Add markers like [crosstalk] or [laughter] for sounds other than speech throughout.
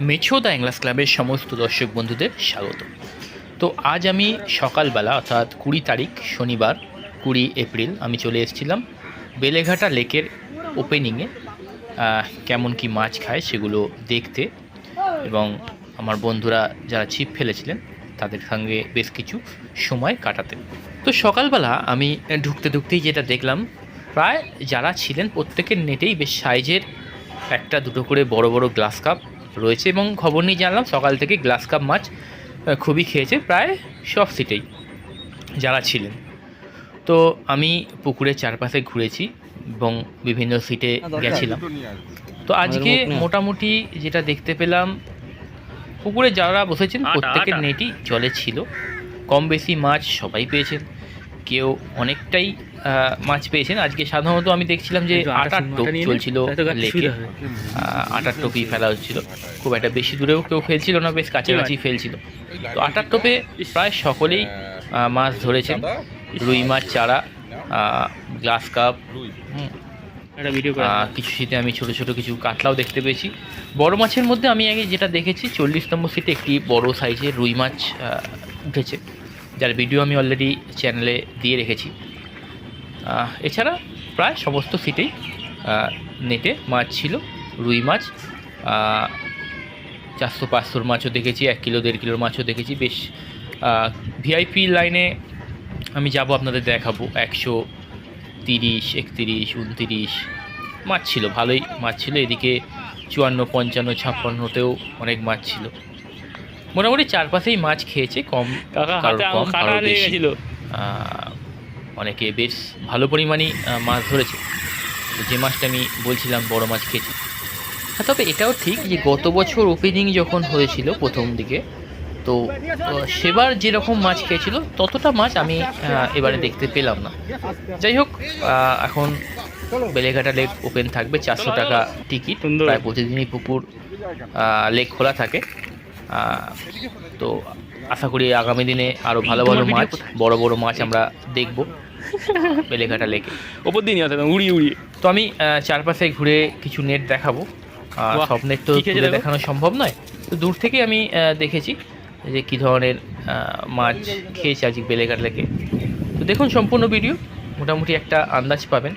মেছোদা অ্যাংলাস ক্লাবের সমস্ত দর্শক বন্ধুদের স্বাগত। তো আজ আমি সকালবেলা, অর্থাৎ কুড়ি তারিখ, শনিবার, কুড়ি এপ্রিল, আমি চলে এসেছিলাম বেলেঘাটা লেকের ওপেনিংয়ে কেমন কি মাছ খায় সেগুলো দেখতে। এবং আমার বন্ধুরা যারা ছিপ ফেলেছিলেন, তাদের সঙ্গে বেশ কিছু সময় কাটাতে। তো সকালবেলা আমি ঢুকতে ঢুকতেই যেটা দেখলাম, প্রায় যারা ছিলেন প্রত্যেকের নেটেই বেশ সাইজের একটা দুটো করে বড় বড় গ্লাস কাপ রয়েছে এবং খবর নিয়ে জানলাম সকাল থেকে গ্লাস কাপ মাছ খুবই খেয়েছে প্রায় সব সিটেই যারা ছিলেন। তো আমি পুকুরের চারপাশে ঘুরেছি এবং বিভিন্ন সিটে গেছিলাম। তো আজকে মোটামুটি যেটা দেখতে পেলাম পুকুরে যারা বসেছেন প্রত্যেকের। নেটই জলে ছিল। কম বেশি মাছ সবাই পেয়েছেন। কেউ অনেকটাই মাছ পেয়েছেন। আজকে সাধারণত আমি দেখছিলাম যে আটার টোপ চলছিল লেকে। আটার টোপই ফেলা হচ্ছিল। খুব একটা বেশি দূরেও কেউ ফেলছিল না বেশ কাছাকাছি ফেলছিল। তো আটার টোপে প্রায় সকলেই মাছ ধরেছেন। রুই মাছ চারা গ্লাস কাপ কিছু সিটে আমি ছোট ছোট কিছু কাতলাও দেখতে পেয়েছি। বড় মাছের মধ্যে আমি আগে যেটা দেখেছি চল্লিশ নম্বর সিটে একটি বড় সাইজের রুই মাছ উঠেছে। যার ভিডিও আমি অলরেডি চ্যানেলে দিয়ে রেখেছি। এছাড়া প্রায় সমস্ত সিটেই নেটে মাছ ছিল, রুই মাছ চারশো পাঁচশোর মাছও দেখেছি, এক কিলো, দেড় কিলোর মাছও দেখেছি। বেশ ভিআইপি লাইনে আমি যাব, আপনাদের দেখাবো। একশো তিরিশ, একতিরিশ, উনতিরিশ মাছ ছিল, ভালোই মাছ ছিল। এদিকে চুয়ান্ন, পঞ্চান্ন, ছাপ্পান্নতেও অনেক মাছ ছিল। মোটামুটি চারপাশেই মাছ খেয়েছে কম অনেকে বেশ ভালো পরিমাণেই আহ, মাছ ধরেছে। যে মাছটা আমি বলছিলাম বড় মাছ খেয়েছি। হ্যাঁ তবে এটাও ঠিক যে গত বছর ওপেনিং যখন হয়েছিল প্রথম দিকে তো সেবার যেরকম মাছ খেয়েছিল ততটা মাছ আমি এবারে দেখতে পেলাম না। যাই হোক এখন বেলেঘাটা লেক ওপেন থাকবে চারশো টাকা টিকিট প্রায় প্রতিদিনই পুকুর লেক খোলা থাকে। তো আশা করি আগামী দিনে আরও ভালো ভালো মাছ বড় বড় মাছ আমরা দেখব বেলেঘাটা লেকে। ওপর দিনই আছে উড়িয়ে উড়িয়ে। তো আমি চারপাশে ঘুরে কিছু নেট দেখাবো। সব নেট তো দেখানো সম্ভব নয়। তো দূর থেকে আমি দেখেছি যে কী ধরনের মাছ খেয়েছে আজকে বেলেঘাট লেকে। তো দেখুন সম্পূর্ণ ভিডিও মোটামুটি একটা আন্দাজ পাবেন।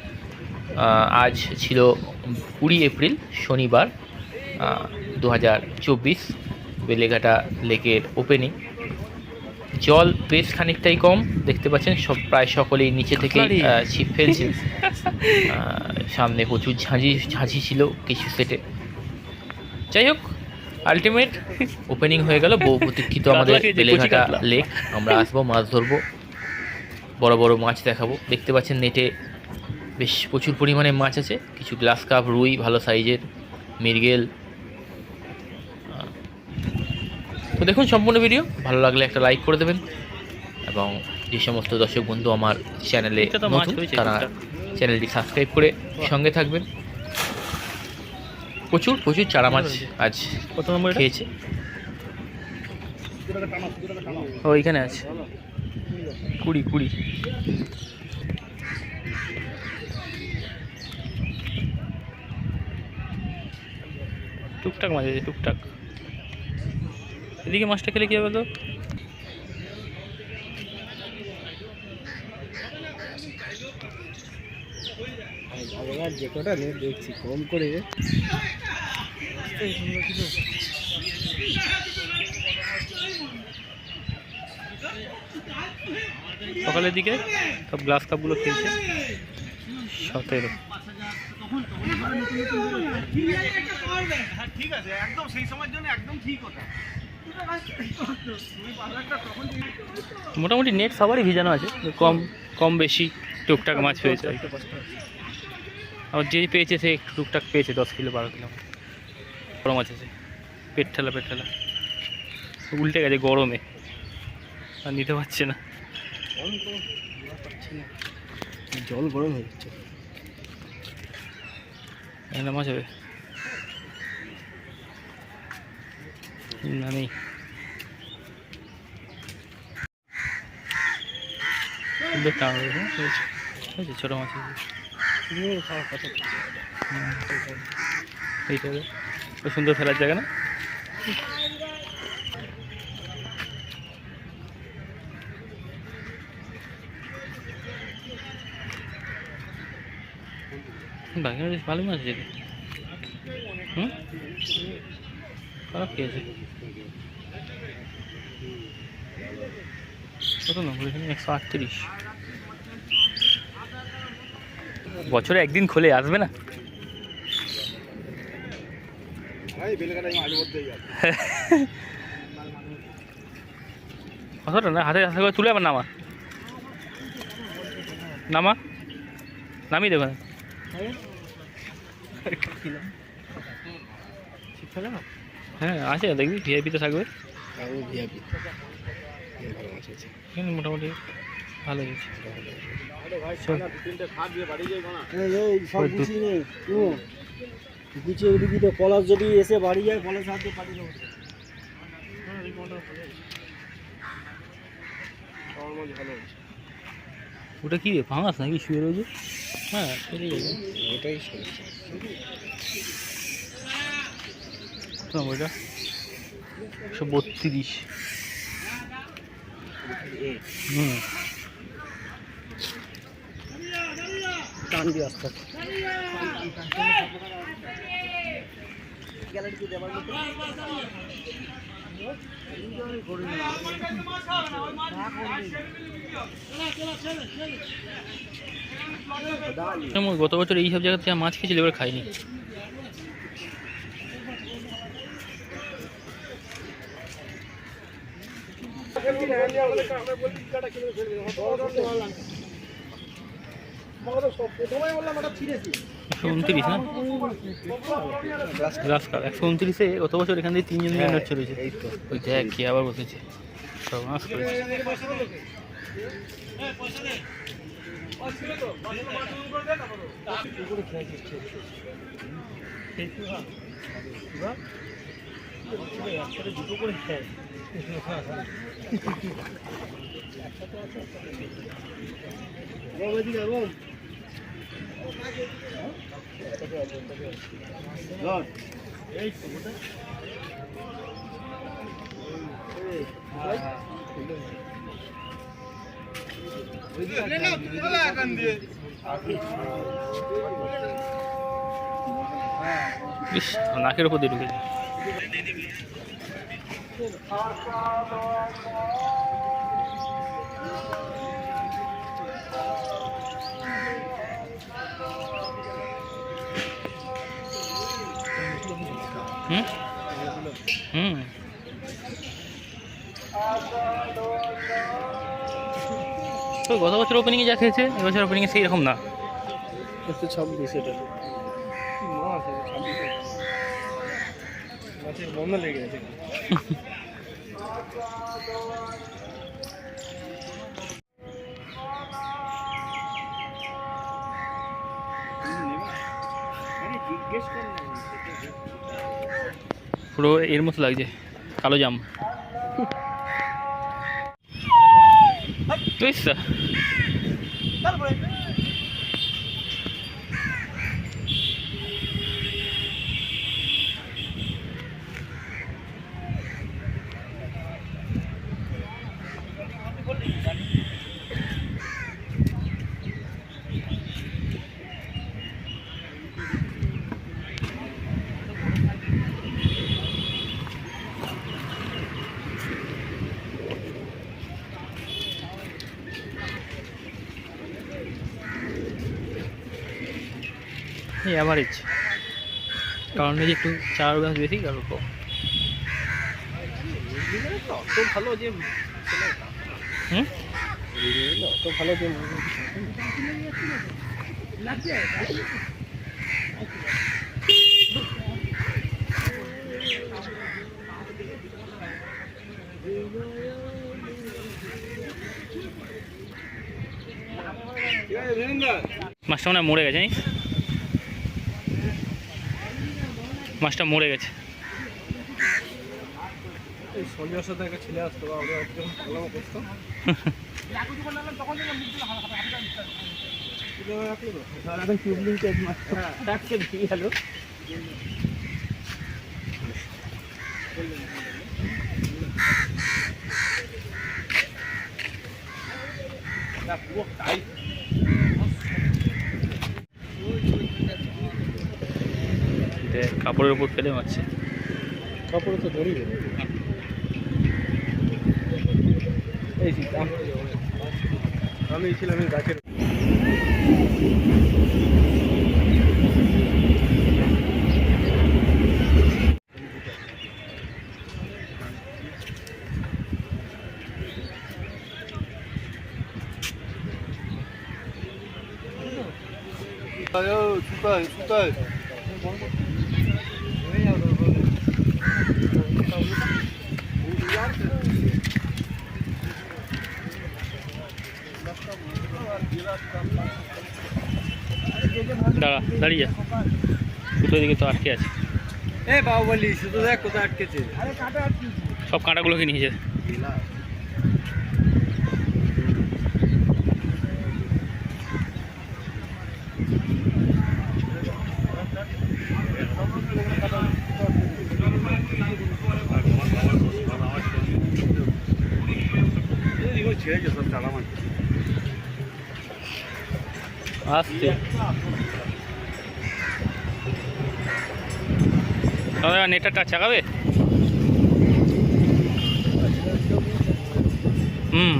আজ ছিল কুড়ি এপ্রিল শনিবার দু হাজার চব্বিশ। বেলেঘাটা লেকের ওপেনিং জল বেশ খানিকটাই কম দেখতে পাচ্ছেন সব প্রায় সকলেই নিচে থেকে ছিপ ফেলছে। [laughs] সামনে প্রচুর ঝাঁঝি ঝাঁঝি ছিল কিছু সেটে যাই হোক আলটিমেট ওপেনিং হয়ে গেল। বহু প্রতীক্ষিত আমাদের বেলেঘাটা লেক আমরা আসব মাছ ধরবো। বড় বড় মাছ দেখাবো। দেখতে পাচ্ছেন নেটে বেশ প্রচুর পরিমাণে মাছ আছে। কিছু গ্লাস কাপ রুই ভালো সাইজের মৃগেল তো দেখুন সম্পূর্ণ ভিডিও ভালো লাগলে একটা লাইক করে দেবেন। এবং যে সমস্ত দর্শক বন্ধু আমার চ্যানেলে নতুন তারা চ্যানেলটি সাবস্ক্রাইব করে সঙ্গে থাকবেন। প্রচুর প্রচুর চারা মাছ আজ কত নম্বর? খেয়েছে। ও এখানে আছে। কুড়ি কুড়ি। টুকটাক মাছ আছে টুকটাক। এদিকে মাছটা খেলে কি হবে তো যে কটা দেখছি কম করে সকালের দিকে সব গ্লাস কাপগুলো খেয়েছে সতেরো। ঠিক আছে, একদম সেই সময়ের জন্য একদম ঠিক ওটা। মোটামুটি নেট সবারই ভিজানো আছে কম কম বেশি টুকটাক মাছ পেয়েছে আর যে পেয়েছে সে একটু টুকটাক পেয়েছে দশ কিলো বারো কিলো। বড় মাছ আছে পেট ঠেলা পেট ঠেলা। উল্টে গেছে গরমে আর নিতে পারছে না। জল গরম হয়ে যাচ্ছে। মাছ হবে। না নেই সুন্দর টাঙা রয়েছে হয়েছে হয়েছে ছোটো মাছ এইটা সুন্দর ফেলার জায়গা না? বাকি বেশ ভালোই মাছ আছে হুম? খারাপ কি আছে? কত নম্বর? এখানে একশো আটত্রিশ। বছরে একদিন খোলে আসবে না? কতটা না হাতে হাতে করে তুলে আবার নামা। নামা? নামিয়ে দেবেন হ্যাঁ আছে দেখবি থাকবে। ভিআইপি আছে এখানে মোটামুটি ভালো হয়েছে। এই সব ওই গুছিয়ে তো পলাশ যদি এসে বাড়ি যায় পলাশ হাতে পাঠিয়ে দেবো। ভালো ওটা কি রে ফাঙাস নাকি শুয়ে রয়েছে? হ্যাঁ ওটাই সমস্যা ওইটা? একশো বত্রিশ। হুম। টান দিয়ে আসতে গত বছর এই সব জায়গাতে মাছ খেয়েছিল এবার খাইনি। একশো উনত্রিশ না? একশো উনত্রিশে গত বছর এখান থেকে তিনজন মিলিয়ন এই তো। ওই দেখ কি আবার বসেছে। সব করেছে নাকের উপর দিয়ে ঢুকেছে হুম। হুম। তো গত বছর ওপেনিংয়ে যা খেয়েছে এবছর ওপেনিংয়ে সেই রকম না? একশো ছাব্বিশ এটা বন্ধ লেগে গেছে। পুরো এর মতো লাগছে কালো জাম। বুঝছ অ্যাভারেজ কারণ যে একটু চার গাছ বেশি আর কম ভালো যে হুম? মনে হয় মরে গেছে, জানিস? মাছটা মরে গেছে। সঞ্জয় [laughs] সাথে একটা ছেলে আসতো আমরা যখন খেলা করতাম এখন টিউবলিং টেক মারতো ডাকছে দিয়ে গেল দেখ কাপড়ের উপর ফেলে মারছে। কাপড়ে তো ধরি এই আমি ছিলাম এই গাছের সুতায় সুতায় দাঁড়া দাঁড়িয়ে যা। দুটো দিকে তো আটকে আছে। এ বাহুবলি শুধু দেখ কোথায় আটকেছে। সব কাঁটাগুলোকে চালা মাছ আসছে। দাদা নেটটা চাকাবে হুম।